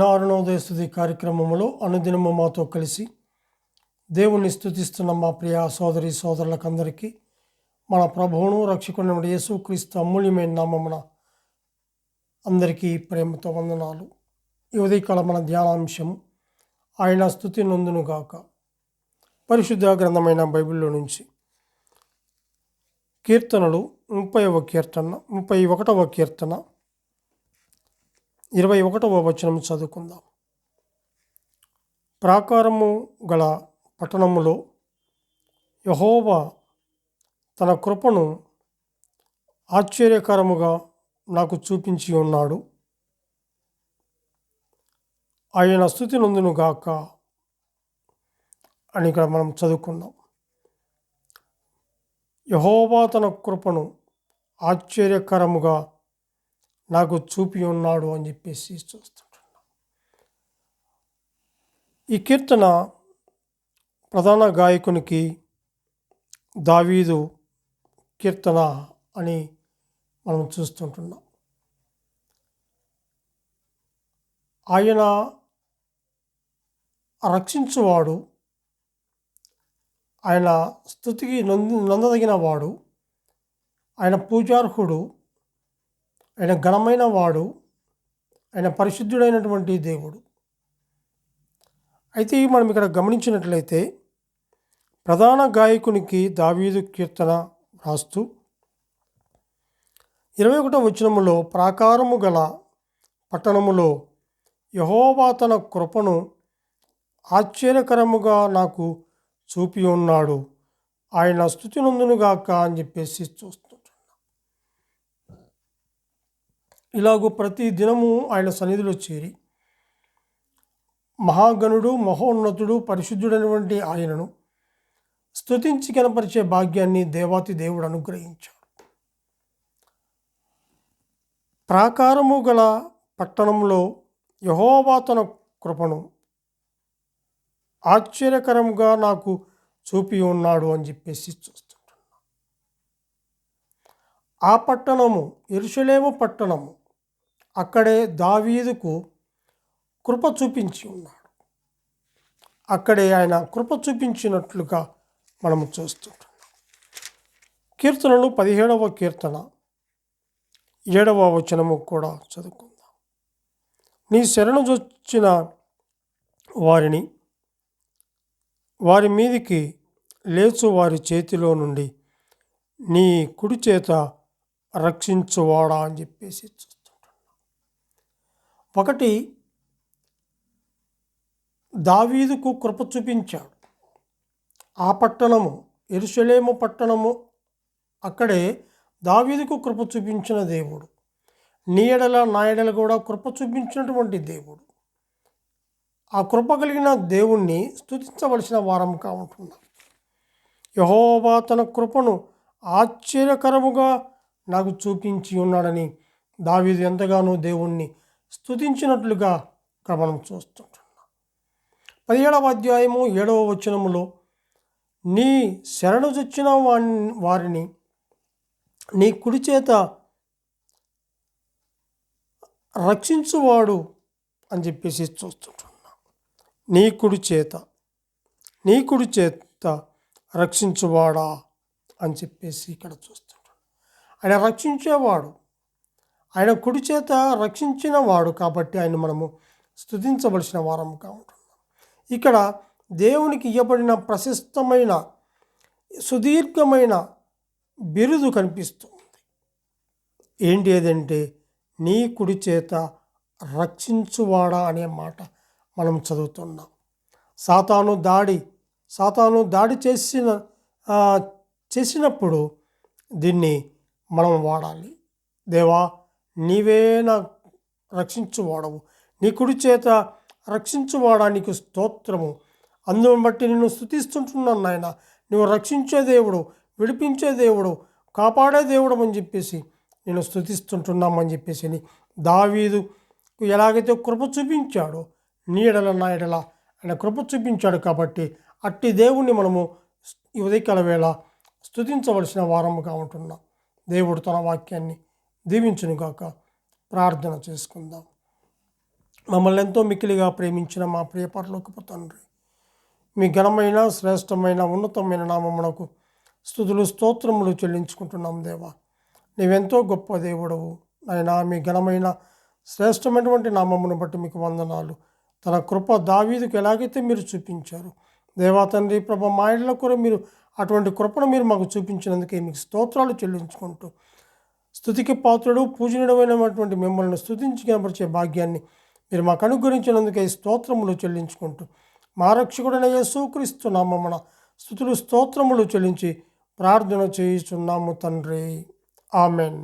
అరుణోదయ స్థుతి కార్యక్రమంలో అనుదినము మాతో కలిసి దేవుణ్ణి స్థుతిస్తున్న మా ప్రియ సోదరి సోదరులకందరికీ మన ప్రభువును రక్షకుని యేసుక్రీస్తు అమూల్యమైన నామమున అందరికీ ప్రేమతో వందనాలు. ఈ ఉదయకాల మన ధ్యానాంశం ఆయన స్థుతి నొందునుగాక పరిశుద్ధ గ్రంథమైన బైబిల్లో నుంచి కీర్తనలు ముప్పైవ కీర్తన ముప్పై ఒకటవ కీర్తన ఇరవై ఒకటవ వచనం చదువుకుందాం. ప్రాకారము గల పట్టణములో యహోవా తన కృపను ఆశ్చర్యకరముగా నాకు చూపించి ఉన్నాడు. ఆయన స్థుతి గాక అని ఇక్కడ మనం చదువుకున్నాం యహోవా తన కృపను ఆశ్చర్యకరముగా నాకు చూపి ఉన్నాడు అని చెప్పేసి చూస్తుంటున్నాం. ఈ కీర్తన ప్రధాన గాయకునికి దావీదు కీర్తన అని మనం చూస్తుంటున్నాం. ఆయన రక్షించువాడు ఆయన స్థుతికి నంది నందదగిన వాడు ఆయన పూజార్హుడు ఆయన ఘనమైన వాడు ఆయన పరిశుద్ధుడైనటువంటి దేవుడు. అయితే మనం ఇక్కడ గమనించినట్లయితే ప్రధాన గాయకునికి దావీదు కీర్తన రాస్తూ ఇరవై ఒకటో వచనములో ప్రాకారము గల పట్టణములో యహోవా తన కృపను ఆశ్చర్యకరముగా నాకు చూపి ఉన్నాడు. ఆయన స్థుతి నందునుగాక అని చెప్పేసి చూస్తుంటున్నాం ఇలాగూ ప్రతి దినము ఆయన సన్నిధిలో చేరి మహాగణుడు మహోన్నతుడు పరిశుద్ధుడైనటువంటి ఆయనను స్తుతించి కనపరిచే భాగ్యాన్ని దేవాతి దేవుడు అనుగ్రహించాడు. ప్రాకారము గల పట్టణంలో యహోవా తన కృపను ఆశ్చర్యకరంగా నాకు చూపి ఉన్నాడు అని చెప్పేసి చూస్తుంటున్నా ఆ పట్టణము ఇరుషులేము పట్టణము అక్కడే దావీదుకు కృప చూపించి ఉన్నాడు. అక్కడే ఆయన కృప చూపించినట్లుగా మనము చూస్తుంటున్నాం. కీర్తనలు పదిహేడవ కీర్తన ఏడవ వచనము కూడా చదువుకుందాం. నీ శరణు చొచ్చిన వారిని వారి మీదికి లేచు వారి చేతిలో నుండి నీ కుడి చేత రక్షించువాడా అని చెప్పేసి ఒకటి దావీదుకు కృప చూపించాడు. ఆ పట్టణము ఎరుసలేము పట్టణము అక్కడే దావీదుకు కృప చూపించిన దేవుడు. నీయడల నాయడల కూడా కృప చూపించినటువంటి దేవుడు. ఆ కృప కలిగిన దేవుణ్ణి స్థుతించవలసిన వారంగా ఉంటున్నాం యహోబా తన కృపను ఆశ్చర్యకరముగా నాకు చూపించి ఉన్నాడని దావీదు ఎంతగానో దేవుణ్ణి స్థుతించినట్లుగా ఇక్కడ మనం చూస్తుంటున్నాం. పదిహేడవ అధ్యాయము ఏడవ వచనములో నీ శరణు చొచ్చిన వారిని నీ కుడి చేత రక్షించువాడు అని చెప్పేసి చూస్తుంటున్నా. నీ కుడి చేత నీ కుడి చేత రక్షించువాడా అని చెప్పేసి ఇక్కడ చూస్తుంటాడు ఆయన రక్షించేవాడు ఆయన కుడి చేత రక్షించిన వాడు కాబట్టి ఆయన మనము స్థుతించవలసిన వారముగా ఉంటున్నాం. ఇక్కడ దేవునికి ఇవ్వబడిన ప్రశస్తమైన సుదీర్ఘమైన బిరుదు కనిపిస్తుంది. ఏంటి ఏదంటే నీ కుడి చేత రక్షించువాడా అనే మాట మనం చదువుతున్నాం. సాతాను దాడి సాతాను దాడి చేసిన చేసినప్పుడు దీన్ని మనం వాడాలి. దేవా నీవే నా రక్షించువాడవు. నీ కుడి చేత రక్షించువాడా నీకు స్తోత్రము. అందును బట్టి నిన్ను స్థుతిస్తుంటున్నాను నాయన. నువ్వు రక్షించే దేవుడు విడిపించే దేవుడు కాపాడే దేవుడు అని చెప్పేసి నేను స్థుతిస్తుంటున్నామని చెప్పేసి దావీదు ఎలాగైతే కృప చూపించాడో నీడల నాయడల ఆయన కృప చూపించాడు కాబట్టి అట్టి దేవుణ్ణి మనము ఉదయకాల వేళ స్థుతించవలసిన వారముగా ఉంటున్నాం. దేవుడు తన వాక్యాన్ని దీవించునుగాక ప్రార్థన చేసుకుందాం. మమ్మల్ని ఎంతో మిక్కిలిగా ప్రేమించిన మా ప్రియ తండ్రి మీ ఘనమైన శ్రేష్టమైన ఉన్నతమైన నామమునకు స్థుతులు స్తోత్రములు చెల్లించుకుంటున్నాం దేవా. నీవెంతో గొప్ప దేవుడవు నాయనా మీ ఘనమైన శ్రేష్టమైనటువంటి నామమును బట్టి మీకు వందనాలు. తన కృప దావీదుకు ఎలాగైతే మీరు చూపించారు దేవా తండ్రి ప్రభ మా ఇళ్ళ కూడా మీరు అటువంటి కృపను మీరు మాకు చూపించినందుకే మీకు స్తోత్రాలు చెల్లించుకుంటూ స్థుతికి పాత్రుడు పూజనీయమైనటువంటి మిమ్మల్ని స్థుతించి కనపరిచే భాగ్యాన్ని మీరు మాకు అనుగ్రహించినందుకే స్తోత్రములు చెల్లించుకుంటూ మా రక్షకుడైన యేసుక్రీస్తు నామమున స్థుతులు స్తోత్రములు చెల్లించి ప్రార్థన చేయుచున్నాము తండ్రి. ఆమెన్.